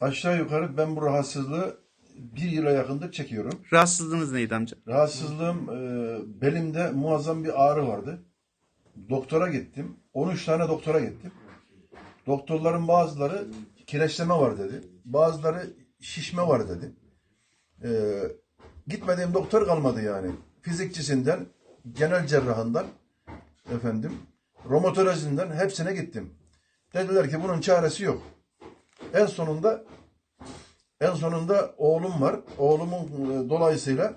Aşağı yukarı ben bu rahatsızlığı bir yıla yakındır çekiyorum. Rahatsızlığınız neydi amca? Rahatsızlığım e, belimde muazzam bir ağrı vardı. Doktora gittim. 13 tane doktora gittim. Doktorların bazıları kireçleme var dedi. Bazıları şişme var dedi. E, gitmediğim doktor kalmadı yani. Fizikçisinden, genel cerrahından, efendim, romatolojinden hepsine gittim. Dediler ki bunun çaresi yok. En sonunda en sonunda oğlum var. Oğlumun e, dolayısıyla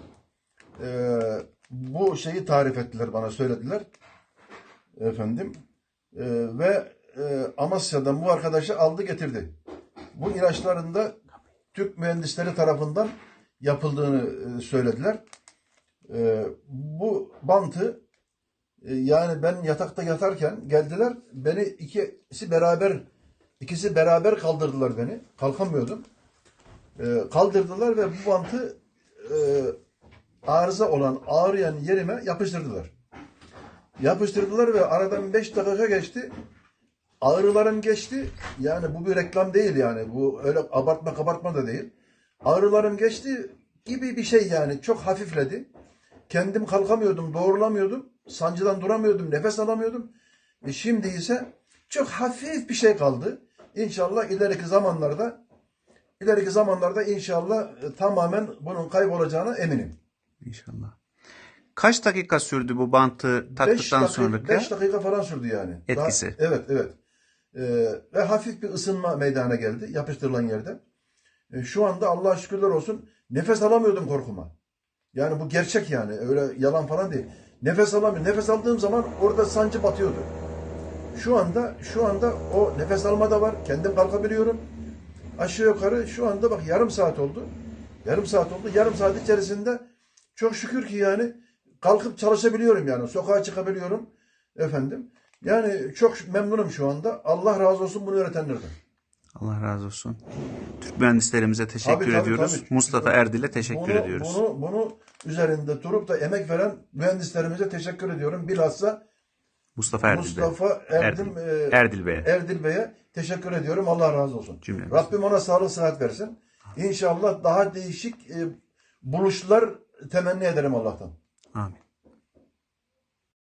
e, bu şeyi tarif ettiler bana söylediler. Efendim. E, ve e, Amasya'dan bu arkadaşı aldı getirdi. Bu ilaçların da Türk mühendisleri tarafından yapıldığını e, söylediler. E, bu bantı e, yani ben yatakta yatarken geldiler beni ikisi beraber ikisi beraber kaldırdılar beni. Kalkamıyordum. E, kaldırdılar ve bu bantı e, arıza olan ağrıyan yerime yapıştırdılar. Yapıştırdılar ve aradan 5 dakika geçti. Ağrılarım geçti. Yani bu bir reklam değil yani. Bu öyle abartma kabartma da değil. Ağrılarım geçti gibi bir şey yani. Çok hafifledi. Kendim kalkamıyordum, doğrulamıyordum. Sancıdan duramıyordum, nefes alamıyordum. E şimdi ise çok hafif bir şey kaldı. İnşallah ileriki zamanlarda ileriki zamanlarda inşallah e, tamamen bunun kaybolacağına eminim. İnşallah. Kaç dakika sürdü bu bantı 5 taktıktan sonra? beş dakika falan sürdü yani. Etkisi. Daha- evet, evet. Ee, ve hafif bir ısınma meydana geldi yapıştırılan yerde. Ee, şu anda Allah'a şükürler olsun nefes alamıyordum korkuma. Yani bu gerçek yani. Öyle yalan falan değil. Nefes alamıyorum. Nefes aldığım zaman orada sancı batıyordu. Şu anda şu anda o nefes alma da var. Kendim kalkabiliyorum. Aşağı yukarı şu anda bak yarım saat oldu. Yarım saat oldu. Yarım saat içerisinde çok şükür ki yani kalkıp çalışabiliyorum yani. Sokağa çıkabiliyorum. Efendim. Yani çok memnunum şu anda. Allah razı olsun bunu öğretenlerden. Allah razı olsun. Türk mühendislerimize teşekkür Tabii, tabii, ediyoruz. tabii. Mustafa Erdil'e teşekkür bunu, ediyoruz. Bunu, bunu üzerinde durup da emek veren mühendislerimize teşekkür ediyorum. Bilhassa Mustafa Erdil Bey. Mustafa Erdim, Erdil, e, Erdil Bey'e. Erdil Bey'e teşekkür ediyorum. Allah razı olsun. Cümlemiz. Rabbim ona sağlık sıhhat versin. İnşallah daha değişik e, buluşlar temenni ederim Allah'tan. Amin.